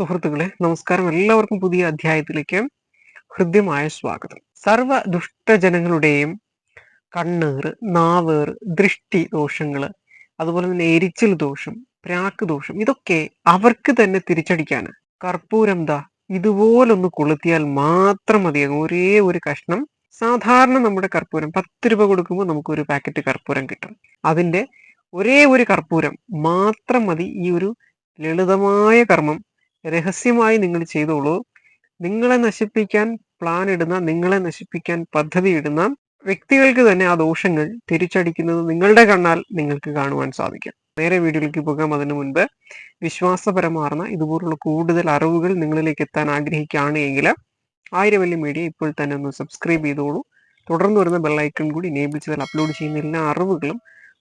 സുഹൃത്തുക്കളെ നമസ്കാരം. എല്ലാവർക്കും പുതിയ അധ്യായത്തിലേക്ക് ഹൃദ്യമായ സ്വാഗതം. സർവ ദുഷ്ടജനങ്ങളുടെയും കണ്ണേറ് നാവേറ് ദൃഷ്ടി ദോഷങ്ങൾ അതുപോലെ തന്നെ എരിച്ചിൽ ദോഷം പ്രാക്ക് ദോഷം ഇതൊക്കെ അവർക്ക് തന്നെ തിരിച്ചടിക്കാണ് കർപ്പൂരം ദാ ഇതുപോലൊന്ന് കൊളുത്തിയാൽ മാത്രം മതിയാകും ഒരേ ഒരു കഷ്ണം സാധാരണ നമ്മുടെ കർപ്പൂരം പത്ത് രൂപ കൊടുക്കുമ്പോൾ നമുക്ക് ഒരു പാക്കറ്റ് കർപ്പൂരം കിട്ടും. അതിന്റെ ഒരേ ഒരു കർപ്പൂരം മാത്രം മതി. ഈ ഒരു ലളിതമായ കർമ്മം രഹസ്യമായി നിങ്ങൾ ചെയ്തോളൂ. നിങ്ങളെ നശിപ്പിക്കാൻ പ്ലാൻ ഇടുന്ന നിങ്ങളെ നശിപ്പിക്കാൻ പദ്ധതി ഇടുന്ന വ്യക്തികൾക്ക് തന്നെ ആ ദോഷങ്ങൾ തിരിച്ചടിക്കുന്നത് നിങ്ങളുടെ കണ്ണാൽ നിങ്ങൾക്ക് കാണുവാൻ സാധിക്കും. നേരെ വീഡിയോയിലേക്ക് പോകാം. അതിനു മുൻപ് വിശ്വാസപരമാർന്ന ഇതുപോലുള്ള കൂടുതൽ അറിവുകൾ നിങ്ങളിലേക്ക് എത്താൻ ആഗ്രഹിക്കുകയാണ് എങ്കിൽ ആയിരവല്ലി മീഡിയ ഇപ്പോൾ തന്നെ ഒന്ന് സബ്സ്ക്രൈബ് ചെയ്തോളൂ. തുടർന്ന് വരുന്ന ബെല്ലൈക്കൺ കൂടി എനേബിൾ ചെയ്താൽ അപ്ലോഡ് ചെയ്യുന്ന എല്ലാ അറിവുകളും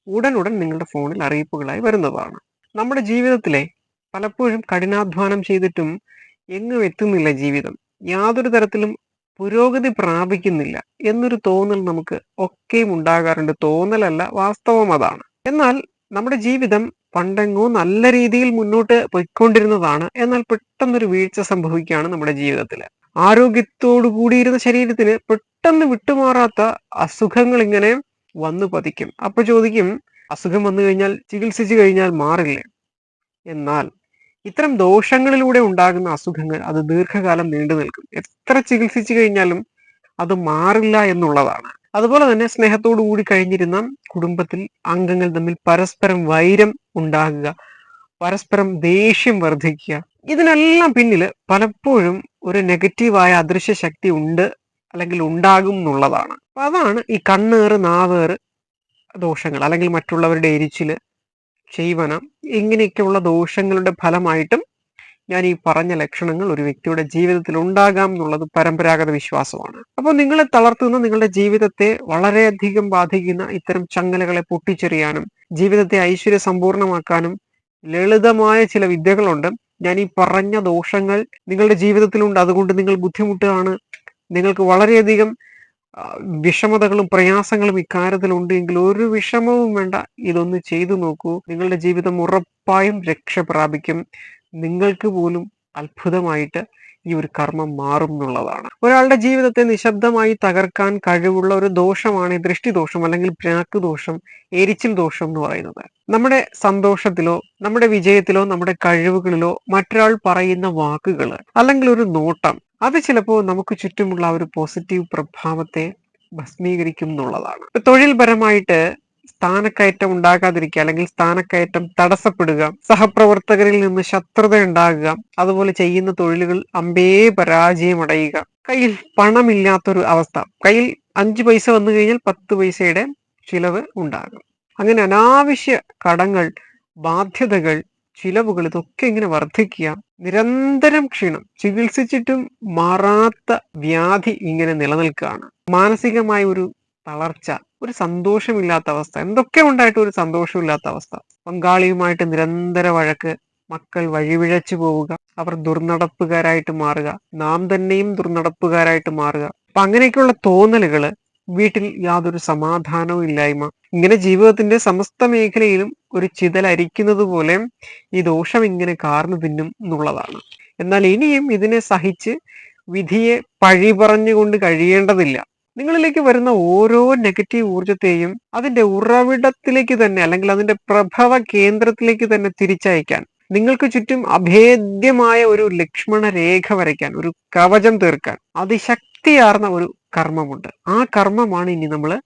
ഉടൻ ഉടൻ നിങ്ങളുടെ ഫോണിൽ അറിയിപ്പുകളായി വരുന്നതാണ്. നമ്മുടെ ജീവിതത്തിലെ പലപ്പോഴും കഠിനാധ്വാനം ചെയ്തിട്ടും എങ്ങും എത്തുന്നില്ല ജീവിതം. യാതൊരു തരത്തിലും പുരോഗതി പ്രാപിക്കുന്നില്ല എന്നൊരു തോന്നൽ നമുക്ക് ഒക്കെയും ഉണ്ടാകാറുണ്ട്. തോന്നലല്ല വാസ്തവം അതാണ്. എന്നാൽ നമ്മുടെ ജീവിതം പണ്ടെങ്ങോ നല്ല രീതിയിൽ മുന്നോട്ട് പോയിക്കൊണ്ടിരുന്നതാണ്. എന്നാൽ പെട്ടെന്നൊരു വീഴ്ച സംഭവിക്കുകയാണ് നമ്മുടെ ജീവിതത്തിൽ ആരോഗ്യത്തോടു കൂടിയിരുന്ന ശരീരത്തിന് പെട്ടെന്ന് വിട്ടുമാറാത്ത അസുഖങ്ങൾ ഇങ്ങനെ വന്നു പതിക്കും. അപ്പൊ ചോദിക്കും അസുഖം വന്നു കഴിഞ്ഞാൽ ചികിത്സിച്ചു കഴിഞ്ഞാൽ മാറില്ലേ? എന്നാൽ ഇത്തരം ദോഷങ്ങളിലൂടെ ഉണ്ടാകുന്ന അസുഖങ്ങൾ അത് ദീർഘകാലം നീണ്ടു നിൽക്കും. എത്ര ചികിത്സിച്ചു കഴിഞ്ഞാലും അത് മാറില്ല എന്നുള്ളതാണ്. അതുപോലെ തന്നെ സ്നേഹത്തോടു കൂടി കഴിഞ്ഞിരുന്ന കുടുംബത്തിൽ അംഗങ്ങൾ തമ്മിൽ പരസ്പരം വൈരം ഉണ്ടാകുക പരസ്പരം ദേഷ്യം വർദ്ധിക്കുക ഇതിനെല്ലാം പിന്നിൽ പലപ്പോഴും ഒരു നെഗറ്റീവായ അദൃശ്യ ശക്തി ഉണ്ട് അല്ലെങ്കിൽ ഉണ്ടാകും എന്നുള്ളതാണ്. അതാണ് ഈ കണ്ണേറ് നാവേറ് ദോഷങ്ങൾ അല്ലെങ്കിൽ മറ്റുള്ളവരുടെ എരിച്ചിൽ ചെയ്വനം ഇങ്ങനെയൊക്കെയുള്ള ദോഷങ്ങളുടെ ഫലമായിട്ടും ഞാൻ ഈ പറഞ്ഞ ലക്ഷണങ്ങൾ ഒരു വ്യക്തിയുടെ ജീവിതത്തിൽ ഉണ്ടാകാം എന്നുള്ളത് പരമ്പരാഗത വിശ്വാസമാണ്. അപ്പോൾ നിങ്ങളെ തളർത്തുന്ന നിങ്ങളുടെ ജീവിതത്തെ വളരെയധികം ബാധിക്കുന്ന ഇത്തരം ചങ്ങലകളെ പൊട്ടിച്ചെറിയാനും ജീവിതത്തെ ഐശ്വര്യ സമ്പൂർണമാക്കാനും ലളിതമായ ചില വിദ്യകളുണ്ട്. ഞാൻ ഈ പറഞ്ഞ ദോഷങ്ങൾ നിങ്ങളുടെ ജീവിതത്തിലുണ്ട്. അതുകൊണ്ട് നിങ്ങൾ ബുദ്ധിമുട്ടാണ്. നിങ്ങൾക്ക് വളരെയധികം വിഷമതകളും പ്രയാസങ്ങളും ഇക്കാര്യത്തിലുണ്ട് എങ്കിൽ ഒരു വിഷമവും വേണ്ട. ഇതൊന്ന് ചെയ്തു നോക്കൂ. നിങ്ങളുടെ ജീവിതം ഉറപ്പായും രക്ഷ പ്രാപിക്കും. നിങ്ങൾക്ക് പോലും അത്ഭുതമായിട്ട് ഈ ഒരു കർമ്മം മാറും എന്നുള്ളതാണ്. ഒരാളുടെ ജീവിതത്തെ നിശബ്ദമായി തകർക്കാൻ കഴിവുള്ള ഒരു ദോഷമാണ് ഈ ദൃഷ്ടിദോഷം അല്ലെങ്കിൽ പ്രാക്ക് ദോഷം എരിച്ചിൽ ദോഷം എന്ന് പറയുന്നത്. നമ്മുടെ സന്തോഷത്തിലോ നമ്മുടെ വിജയത്തിലോ നമ്മുടെ കഴിവുകളിലോ മറ്റൊരാൾ പറയുന്ന വാക്കുകൾ അല്ലെങ്കിൽ ഒരു നോട്ടം അത് ചിലപ്പോൾ നമുക്ക് ചുറ്റുമുള്ള ഒരു പോസിറ്റീവ് പ്രഭാവത്തെ ഭസ്മീകരിക്കും എന്നുള്ളതാണ്. തൊഴിൽപരമായിട്ട് സ്ഥാനക്കയറ്റം ഉണ്ടാകാതിരിക്കുക അല്ലെങ്കിൽ സ്ഥാനക്കയറ്റം തടസ്സപ്പെടുക സഹപ്രവർത്തകരിൽ നിന്ന് ശത്രുത ഉണ്ടാകുക അതുപോലെ ചെയ്യുന്ന തൊഴിലുകൾ അമ്പേ പരാജയമടയുക കയ്യിൽ പണമില്ലാത്തൊരു അവസ്ഥ. കയ്യിൽ അഞ്ച് പൈസ വന്നു കഴിഞ്ഞാൽ പത്ത് പൈസയുടെ ചിലവ് ഉണ്ടാകും. അങ്ങനെ അനാവശ്യ കടങ്ങൾ ബാധ്യതകൾ ചിലവുകൾ ഇതൊക്കെ ഇങ്ങനെ വർദ്ധിക്കുക. നിരന്തരം ക്ഷീണം. ചികിത്സിച്ചിട്ടും മാറാത്ത വ്യാധി ഇങ്ങനെ നിലനിൽക്കുകയാണ്. മാനസികമായ ഒരു തളർച്ച ഒരു സന്തോഷമില്ലാത്ത അവസ്ഥ എന്തൊക്കെ ഉണ്ടായിട്ട് ഒരു സന്തോഷമില്ലാത്ത അവസ്ഥ. പങ്കാളിയുമായിട്ട് നിരന്തര വഴക്ക് മക്കൾ വഴിവിഴച്ചു പോവുക അവർ ദുർനടപ്പുകാരായിട്ട് മാറുക നാം തന്നെയും ദുർനടപ്പുകാരായിട്ട് മാറുക. അപ്പൊ അങ്ങനെയൊക്കെയുള്ള തോന്നലുകൾ വീട്ടിൽ യാതൊരു സമാധാനവും ഇല്ലായ്മ. ഇങ്ങനെ ജീവിതത്തിന്റെ സമസ്ത മേഖലയിലും ഒരു ചിതലരിക്കുന്നത് പോലെ ഈ ദോഷം ഇങ്ങനെ കാർന്നു തിന്നും എന്നുള്ളതാണ്. എന്നാൽ ഇനിയും ഇതിനെ സഹിച്ച് വിധിയെ പഴി പറഞ്ഞുകൊണ്ട് കഴിയേണ്ടതില്ല. നിങ്ങളിലേക്ക് വരുന്ന ഓരോ നെഗറ്റീവ് ഊർജത്തെയും അതിന്റെ ഉറവിടത്തിലേക്ക് തന്നെ അല്ലെങ്കിൽ അതിന്റെ പ്രഭവ കേന്ദ്രത്തിലേക്ക് തന്നെ തിരിച്ചയക്കാൻ നിങ്ങൾക്ക് ചുറ്റും അഭേദ്യമായ ഒരു ലക്ഷ്മണ രേഖ വരയ്ക്കാൻ ഒരു കവചം തീർക്കാൻ അതിശക്തിയാർന്ന ഒരു കർമ്മമുണ്ട്. ആ കർമ്മമാണ് ഇനി നമ്മൾ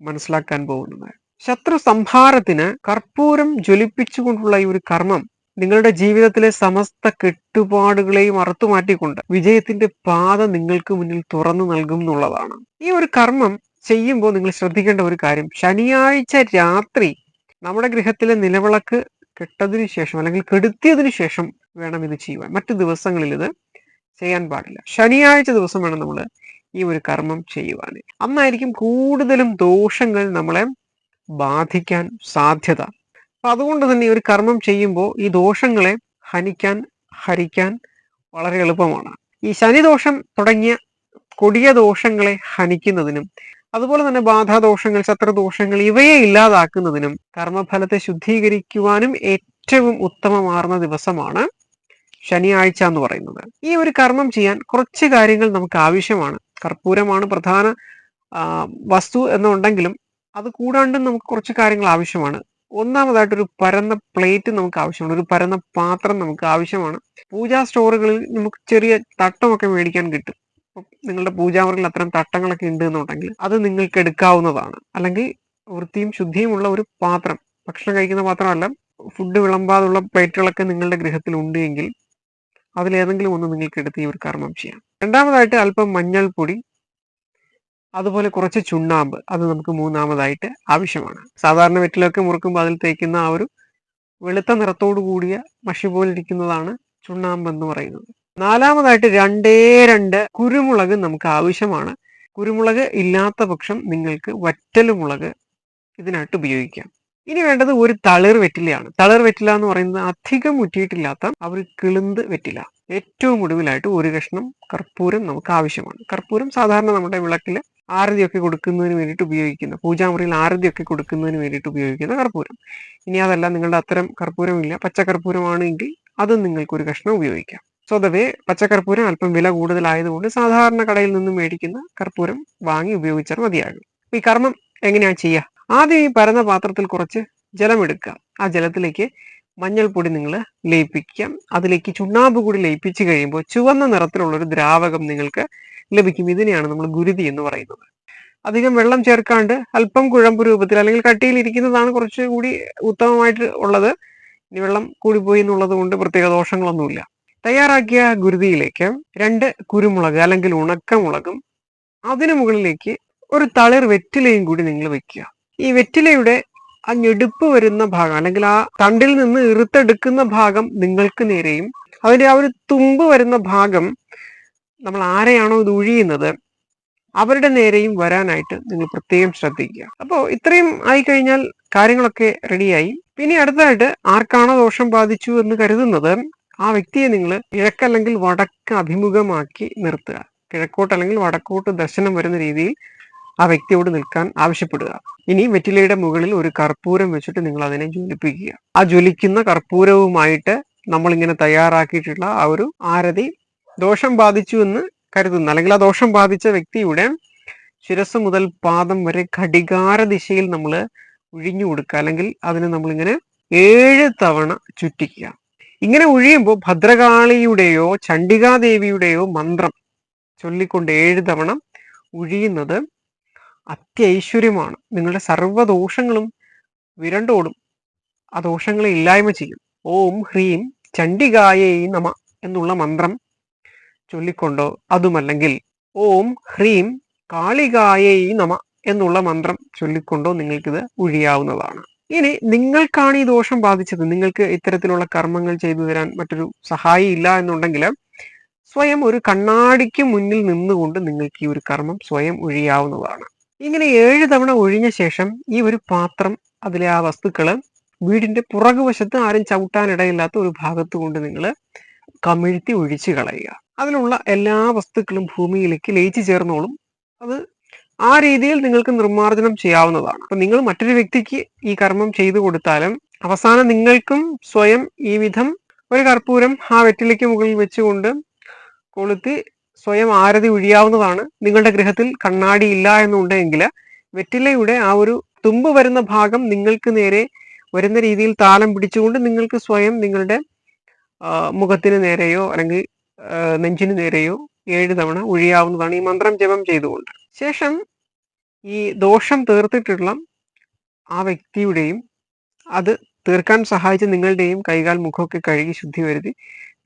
മനസ്സിലാക്കാൻ പോകുന്നത്. ശത്രു സംഹാരത്തിന് കർപ്പൂരം ജ്വലിപ്പിച്ചുകൊണ്ടുള്ള ഈ ഒരു കർമ്മം നിങ്ങളുടെ ജീവിതത്തിലെ സമസ്ത കെട്ടുപാടുകളെയും അറുത്തുമാറ്റിക്കൊണ്ട് വിജയത്തിന്റെ പാത നിങ്ങൾക്ക് മുന്നിൽ തുറന്നു നൽകും എന്നുള്ളതാണ്. ഈ ഒരു കർമ്മം ചെയ്യുമ്പോൾ നിങ്ങൾ ശ്രദ്ധിക്കേണ്ട ഒരു കാര്യം. ശനിയാഴ്ച രാത്രി നമ്മുടെ ഗൃഹത്തിലെ നിലവിളക്ക് കെട്ടതിനു ശേഷം അല്ലെങ്കിൽ കെടുത്തിയതിനു ശേഷം വേണം ഇത് ചെയ്യുവാൻ. മറ്റു ദിവസങ്ങളിൽ ഇത് ചെയ്യാൻ പാടില്ല. ശനിയാഴ്ച ദിവസം വേണം നമ്മൾ ഈ ഒരു കർമ്മം ചെയ്യുവാൻ അന്നായിരിക്കും കൂടുതലും ദോഷങ്ങൾ നമ്മളെ ബാധിക്കാൻ സാധ്യത. അപ്പൊ അതുകൊണ്ട് തന്നെ ഒരു കർമ്മം ചെയ്യുമ്പോൾ ഈ ദോഷങ്ങളെ ഹനിക്കാൻ ഹരിക്കാൻ വളരെ എളുപ്പമാണ്. ഈ ശനിദോഷം തുടങ്ങിയ കൊടിയ ദോഷങ്ങളെ ഹനിക്കുന്നതിനും അതുപോലെ തന്നെ ബാധാദോഷങ്ങൾ ശത്രുദോഷങ്ങൾ ഇവയെ ഇല്ലാതാക്കുന്നതിനും കർമ്മഫലത്തെ ശുദ്ധീകരിക്കുവാനും ഏറ്റവും ഉത്തമമാർന്ന ദിവസമാണ് ശനിയാഴ്ച എന്ന് പറയുന്നത്. ഈ ഒരു കർമ്മം ചെയ്യാൻ കുറച്ച് കാര്യങ്ങൾ നമുക്ക് ആവശ്യമാണ്. കർപ്പൂരമാണ് പ്രധാന വസ്തു എന്നുണ്ടെങ്കിലും അത് കൂടാണ്ടും നമുക്ക് കുറച്ച് കാര്യങ്ങൾ ആവശ്യമാണ്. ഒന്നാമതായിട്ട് ഒരു പരന്ന പ്ലേറ്റ് നമുക്ക് ആവശ്യമാണ്. ഒരു പരന്ന പാത്രം നമുക്ക് ആവശ്യമാണ്. പൂജാ സ്റ്റോറുകളിൽ നമുക്ക് ചെറിയ തട്ടമൊക്കെ മേടിക്കാൻ കിട്ടും. നിങ്ങളുടെ പൂജാമുറിയിൽ അത്തരം തട്ടങ്ങളൊക്കെ ഉണ്ട് എന്നുണ്ടെങ്കിൽ അത് നിങ്ങൾക്ക് എടുക്കാവുന്നതാണ്. അല്ലെങ്കിൽ വൃത്തിയും ശുദ്ധിയുമുള്ള ഒരു പാത്രം. ഭക്ഷണം കഴിക്കുന്ന പാത്രമല്ല ഫുഡ് വിളമ്പാതുള്ള പ്ലേറ്റുകളൊക്കെ നിങ്ങളുടെ ഗൃഹത്തിൽ ഉണ്ട് എങ്കിൽ അതിലേതെങ്കിലും ഒന്ന് നിങ്ങൾക്ക് എടുത്ത് ഈ ഒരു കർമ്മം ചെയ്യാം. രണ്ടാമതായിട്ട് അല്പം മഞ്ഞൾപ്പൊടി അതുപോലെ കുറച്ച് ചുണ്ണാമ്പ് അത് നമുക്ക് മൂന്നാമതായിട്ട് ആവശ്യമാണ്. സാധാരണ വെറ്റിലൊക്കെ മുറുക്കുമ്പോൾ അതിൽ തേക്കുന്ന ആ ഒരു വെളുത്ത നിറത്തോടു കൂടിയ മഷി പോലെ ഇരിക്കുന്നതാണ് ചുണ്ണാമ്പ് എന്ന് പറയുന്നത്. നാലാമതായിട്ട് രണ്ടേ രണ്ട് കുരുമുളക് നമുക്ക് ആവശ്യമാണ്. കുരുമുളക് ഇല്ലാത്ത പക്ഷം നിങ്ങൾക്ക് വറ്റലുമുളക് ഇതിനായിട്ട് ഉപയോഗിക്കാം. ഇനി വേണ്ടത് ഒരു തളിർ വെറ്റിലയാണ്. തളിർ വെറ്റില എന്ന് പറയുന്നത് അധികം മുറ്റിയിട്ടില്ലാത്ത ആ ഒരു കിളുന്ത് വെറ്റില. ഏറ്റവും ഒടുവിലായിട്ട് ഒരു കഷ്ണം കർപ്പൂരം നമുക്ക് ആവശ്യമാണ്. കർപ്പൂരം സാധാരണ നമ്മുടെ വിളക്കിൽ ആരതിയൊക്കെ കൊടുക്കുന്നതിന് വേണ്ടിയിട്ട് ഉപയോഗിക്കുന്ന പൂജാമുറിയിൽ ആരതിയൊക്കെ കൊടുക്കുന്നതിന് വേണ്ടിയിട്ട് ഉപയോഗിക്കുന്ന കർപ്പൂരം. ഇനി അതല്ല നിങ്ങളുടെ അത്തരം കർപ്പൂരമില്ല. പച്ചക്കർപ്പൂരമാണെങ്കിൽ അതും നിങ്ങൾക്ക് ഒരു കഷ്ണം ഉപയോഗിക്കാം. സ്വതവേ പച്ചക്കർപ്പൂരം അല്പം വില കൂടുതലായതുകൊണ്ട് സാധാരണ കടയിൽ നിന്നും മേടിക്കുന്ന കർപ്പൂരം വാങ്ങി ഉപയോഗിച്ചാൽ മതിയാകും. ഈ കർമ്മം എങ്ങനെയാണ് ചെയ്യുക? ആദ്യം ഈ പരന്ന പാത്രത്തിൽ കുറച്ച് ജലമെടുക്കുക ആ ജലത്തിലേക്ക് മഞ്ഞൾപ്പൊടി നിങ്ങൾ ലയിപ്പിക്കുക. അതിലേക്ക് ചുണ്ണാമ്പ് കൂടി ലയിപ്പിച്ച് കഴിയുമ്പോൾ ചുവന്ന നിറത്തിലുള്ള ഒരു ദ്രാവകം നിങ്ങൾക്ക് ലഭിക്കും. ഇതിനെയാണ് നമ്മൾ ഗുരുതി എന്ന് പറയുന്നത്. അധികം വെള്ളം ചേർക്കാണ്ട് അല്പം കുഴമ്പ് രൂപത്തിൽ അല്ലെങ്കിൽ കട്ടിയിൽ ഇരിക്കുന്നതാണ് കുറച്ചുകൂടി ഉത്തമമായിട്ട് ഉള്ളത്. ഇനി വെള്ളം കൂടിപ്പോയി എന്നുള്ളത് കൊണ്ട് പ്രത്യേക ദോഷങ്ങളൊന്നുമില്ല. തയ്യാറാക്കിയ ഗുരുതിയിലേക്ക് രണ്ട് കുരുമുളക് അല്ലെങ്കിൽ ഉണക്കമുളകും അതിനു മുകളിലേക്ക് ഒരു തളിർ വെറ്റിലയും കൂടി നിങ്ങൾ വെക്കുക. ഈ വെറ്റിലയുടെ ആ ഞെടുപ്പ് വരുന്ന ഭാഗം അല്ലെങ്കിൽ ആ തണ്ടിൽ നിന്ന് ഇറുത്തെടുക്കുന്ന ഭാഗം നിങ്ങൾക്ക് നേരെയും അതിന്റെ ആ ഒരു തുമ്പ് വരുന്ന ഭാഗം നമ്മൾ ആരെയാണോ ഇത് ഒഴിയുന്നത് അവരുടെ നേരെയും വരാനായിട്ട് നിങ്ങൾ പ്രത്യേകം ശ്രദ്ധിക്കുക. അപ്പോൾ ഇത്രയും ആയി കഴിഞ്ഞാൽ കാര്യങ്ങളൊക്കെ റെഡിയായി. പിന്നെ അടുത്തതായിട്ട് ആർക്കാണോ ദോഷം ബാധിച്ചു എന്ന് കരുതുന്നത് ആ വ്യക്തിയെ നിങ്ങൾ കിഴക്കല്ലെങ്കിൽ വടക്ക് അഭിമുഖമാക്കി നിർത്തുക. കിഴക്കോട്ട് അല്ലെങ്കിൽ വടക്കോട്ട് ദർശനം വരുന്ന രീതിയിൽ ആ വ്യക്തിയോട് നിൽക്കാൻ ആവശ്യപ്പെടുക. ഇനി വെറ്റിലയുടെ മുകളിൽ ഒരു കർപ്പൂരം വെച്ചിട്ട് നിങ്ങൾ അതിനെ ജ്വലിപ്പിക്കുക. ആ ജ്വലിക്കുന്ന കർപ്പൂരവുമായിട്ട് നമ്മൾ ഇങ്ങനെ തയ്യാറാക്കിയിട്ടുള്ള ആ ഒരു ആരതി ദോഷം ബാധിച്ചു എന്ന് കരുതുന്ന. അല്ലെങ്കിൽ ആ ദോഷം ബാധിച്ച വ്യക്തിയുടെ ശിരസ് മുതൽ പാദം വരെ ഘടികാര ദിശയിൽ നമ്മൾ ഒഴിഞ്ഞു കൊടുക്കുക. അല്ലെങ്കിൽ അതിന് നമ്മളിങ്ങനെ ഏഴ് തവണ ചുറ്റിക്കുക. ഇങ്ങനെ ഒഴിയുമ്പോൾ ഭദ്രകാളിയുടെയോ ചണ്ഡികാദേവിയുടെയോ മന്ത്രം ചൊല്ലിക്കൊണ്ട് ഏഴ് തവണ ഒഴിയുന്നത് അത്യൈശ്വര്യമാണ്. നിങ്ങളുടെ സർവദോഷങ്ങളും വിരണ്ടോടും. ആ ദോഷങ്ങളെ ഇല്ലായ്മ ചെയ്യും. ഓം ഹ്രീം ചണ്ഡികായേ നമ എന്നുള്ള മന്ത്രം ചൊല്ലിക്കൊണ്ടോ അതുമല്ലെങ്കിൽ ഓം ഹ്രീം കാളികായേ നമ എന്നുള്ള മന്ത്രം ചൊല്ലിക്കൊണ്ടോ നിങ്ങൾക്കിത് ഒഴിയാവുന്നതാണ് ഇനി നിങ്ങൾക്കാണ് ഈ ദോഷം ബാധിച്ചത്. നിങ്ങൾക്ക് ഇത്തരത്തിലുള്ള കർമ്മങ്ങൾ ചെയ്തു തരാൻ മറ്റൊരു സഹായി ഇല്ല എന്നുണ്ടെങ്കിൽ സ്വയം ഒരു കണ്ണാടിക്ക് മുന്നിൽ നിന്നുകൊണ്ട് നിങ്ങൾക്ക് ഈ ഒരു കർമ്മം സ്വയം ഒഴിയാവുന്നതാണ് ഇങ്ങനെ ഏഴ് തവണ ഒഴിഞ്ഞ ശേഷം ഈ ഒരു പാത്രം അതിലെ ആ വസ്തുക്കൾ വീടിന്റെ പുറകുവശത്ത് ആരും ചവിട്ടാനിടയില്ലാത്ത ഒരു ഭാഗത്ത് കൊണ്ട് നിങ്ങൾ കമിഴ്ത്തി ഒഴിച്ചു കളയുക. അതിലുള്ള എല്ലാ വസ്തുക്കളും ഭൂമിയിലേക്ക് ലയിച്ചു ചേർന്നോളും. അത് ആ രീതിയിൽ നിങ്ങൾക്ക് നിർമ്മാർജനം ചെയ്യാവുന്നതാണ്. അപ്പൊ നിങ്ങൾ മറ്റൊരു വ്യക്തിക്ക് ഈ കർമ്മം ചെയ്തു കൊടുത്താലും അവസാനം നിങ്ങൾക്കും സ്വയം ഈ വിധം ഒരു കർപ്പൂരം ആ വെറ്റിലയ്ക്ക് മുകളിൽ വെച്ചുകൊണ്ട് കൊളുത്തി സ്വയം ആരതി ഒഴിയാവുന്നതാണ് നിങ്ങളുടെ ഗൃഹത്തിൽ കണ്ണാടി ഇല്ല എന്നുണ്ടെങ്കിൽ വെറ്റിലയുടെ ആ ഒരു തുമ്പ് വരുന്ന ഭാഗം നിങ്ങൾക്ക് നേരെ വരുന്ന രീതിയിൽ താളം പിടിച്ചുകൊണ്ട് നിങ്ങൾക്ക് സ്വയം നിങ്ങളുടെ മുഖത്തിന് നേരെയോ അല്ലെങ്കിൽ നെഞ്ചിന് നേരെയോ ഏഴ് തവണ ഒഴിയാവുന്നതാണ് ഈ മന്ത്രം ജപം ചെയ്തുകൊണ്ട്. ശേഷം ഈ ദോഷം തീർത്തിട്ടുള്ള ആ വ്യക്തിയുടെയും അത് തീർക്കാൻ സഹായിച്ച നിങ്ങളുടെയും കൈകാൽ മുഖമൊക്കെ കഴുകി ശുദ്ധി വരുത്തി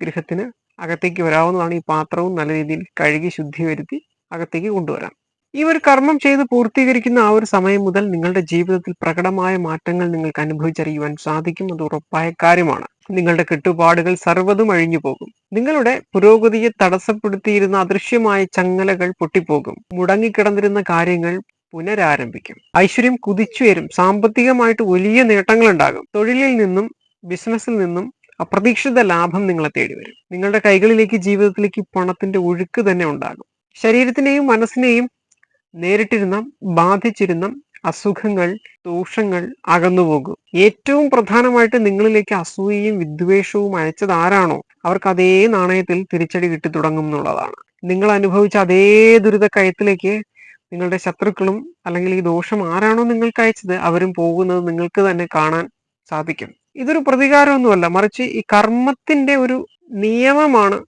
ഗൃഹത്തിന് അകത്തേക്ക് വരാവുന്നതാണ് ഈ പാത്രവും നല്ല രീതിയിൽ കഴുകി ശുദ്ധി വരുത്തി അകത്തേക്ക് കൊണ്ടുവരാം. ഈ ഒരു കർമ്മം ചെയ്ത് പൂർത്തീകരിക്കുന്ന ആ ഒരു സമയം മുതൽ നിങ്ങളുടെ ജീവിതത്തിൽ പ്രകടമായ മാറ്റങ്ങൾ നിങ്ങൾക്ക് അനുഭവിച്ചറിയുവാൻ സാധിക്കും. അത് ഉറപ്പായ കാര്യമാണ്. നിങ്ങളുടെ കെട്ടുപാടുകൾ സർവതും അഴിഞ്ഞു പോകും. നിങ്ങളുടെ പുരോഗതിയെ തടസ്സപ്പെടുത്തിയിരുന്ന അദൃശ്യമായ ചങ്ങലകൾ പൊട്ടിപ്പോകും. മുടങ്ങിക്കിടന്നിരുന്ന കാര്യങ്ങൾ പുനരാരംഭിക്കും. ഐശ്വര്യം കുതിച്ചുയരും. സാമ്പത്തികമായിട്ട് വലിയ നേട്ടങ്ങൾ ഉണ്ടാകും തൊഴിലിൽ നിന്നും ബിസിനസ്സിൽ നിന്നും അപ്രതീക്ഷിത ലാഭം നിങ്ങളെ തേടി വരും. നിങ്ങളുടെ കൈകളിലേക്ക് ജീവിതത്തിലേക്ക് പണത്തിന്റെ ഒഴുക്ക് തന്നെ ഉണ്ടാകും. ശരീരത്തിനെയും മനസ്സിനെയും നേരിട്ടിരുന്ന ബാധിച്ചിരുന്ന അസുഖങ്ങൾ ദോഷങ്ങൾ അകന്നുപോകും. ഏറ്റവും പ്രധാനമായിട്ട് നിങ്ങളിലേക്ക് അസൂയയും വിദ്വേഷവും അയച്ചത് ആരാണോ അവർക്ക് അതേ നാണയത്തിൽ തിരിച്ചടി കിട്ടി തുടങ്ങും എന്നുള്ളതാണ്. നിങ്ങൾ അനുഭവിച്ച അതേ ദുരിത കയത്തിലേക്ക് നിങ്ങളുടെ ശത്രുക്കളും അല്ലെങ്കിൽ ഈ ദോഷം ആരാണോ നിങ്ങൾക്ക് അയച്ചത് അവരും പോകുന്നത് നിങ്ങൾക്ക് തന്നെ കാണാൻ സാധിക്കും. ഇതൊരു പ്രതികാരമൊന്നുമല്ല. മറിച്ച് ഈ കർമ്മത്തിന്റെ ഒരു നിയമമാണ്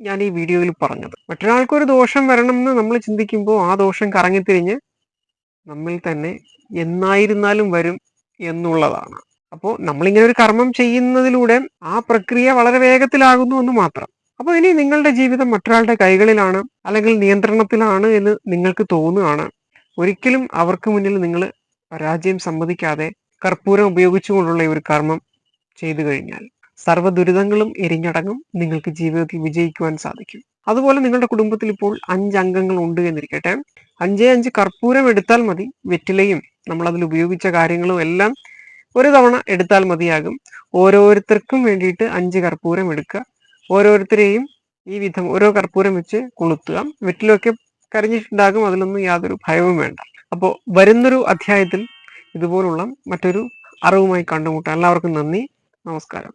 ഞാൻ ഈ വീഡിയോയിൽ പറഞ്ഞത്. മറ്റൊരാൾക്കൊരു ദോഷം വരണമെന്ന് നമ്മൾ ചിന്തിക്കുമ്പോൾ ആ ദോഷം കറങ്ങിത്തിരിഞ്ഞ് നമ്മിൽ തന്നെ എന്നായിരുന്നാലും വരും എന്നുള്ളതാണ്. അപ്പോൾ നമ്മളിങ്ങനെ ഒരു കർമ്മം ചെയ്യുന്നതിലൂടെ ആ പ്രക്രിയ വളരെ വേഗത്തിലാകുന്നു എന്ന് മാത്രം. അപ്പോൾ ഇനി നിങ്ങളുടെ ജീവിതം മറ്റൊരാളുടെ കൈകളിലാണ് അല്ലെങ്കിൽ നിയന്ത്രണത്തിലാണ് എന്ന് നിങ്ങൾക്ക് തോന്നുകയാണ്. ഒരിക്കലും അവർക്ക് മുന്നിൽ നിങ്ങൾ പരാജയം സമ്മതിക്കാതെ കർപ്പൂരം ഉപയോഗിച്ചുകൊണ്ടുള്ള ഈ ഒരു കർമ്മം ചെയ്തു കഴിഞ്ഞാൽ സർവ ദുരിതങ്ങളും എരിഞ്ഞടങ്ങും നിങ്ങൾക്ക് ജീവിതത്തിൽ വിജയിക്കുവാൻ സാധിക്കും. അതുപോലെ നിങ്ങളുടെ കുടുംബത്തിൽ ഇപ്പോൾ അഞ്ച് അംഗങ്ങൾ ഉണ്ട് എന്നിരിക്കട്ടെ. അഞ്ചേ അഞ്ച് കർപ്പൂരം എടുത്താൽ മതി വെറ്റിലയും നമ്മൾ അതിൽ ഉപയോഗിച്ച കാര്യങ്ങളും എല്ലാം ഒരു തവണ എടുത്താൽ മതിയാകും. ഓരോരുത്തർക്കും വേണ്ടിയിട്ട് അഞ്ച് കർപ്പൂരം എടുക്കുക. ഓരോരുത്തരെയും ഈ വിധം ഓരോ കർപ്പൂരം വെച്ച് കൊളുത്തുക. വെറ്റിലൊക്കെ കരിഞ്ഞിട്ടുണ്ടാകും അതിലൊന്നും യാതൊരു ഭയവും വേണ്ട. അപ്പോൾ വരുന്നൊരു അധ്യായത്തിൽ ഇതുപോലുള്ള മറ്റൊരു അറിവുമായി കണ്ടുമുട്ടാം എല്ലാവർക്കും നന്ദി. നമസ്കാരം.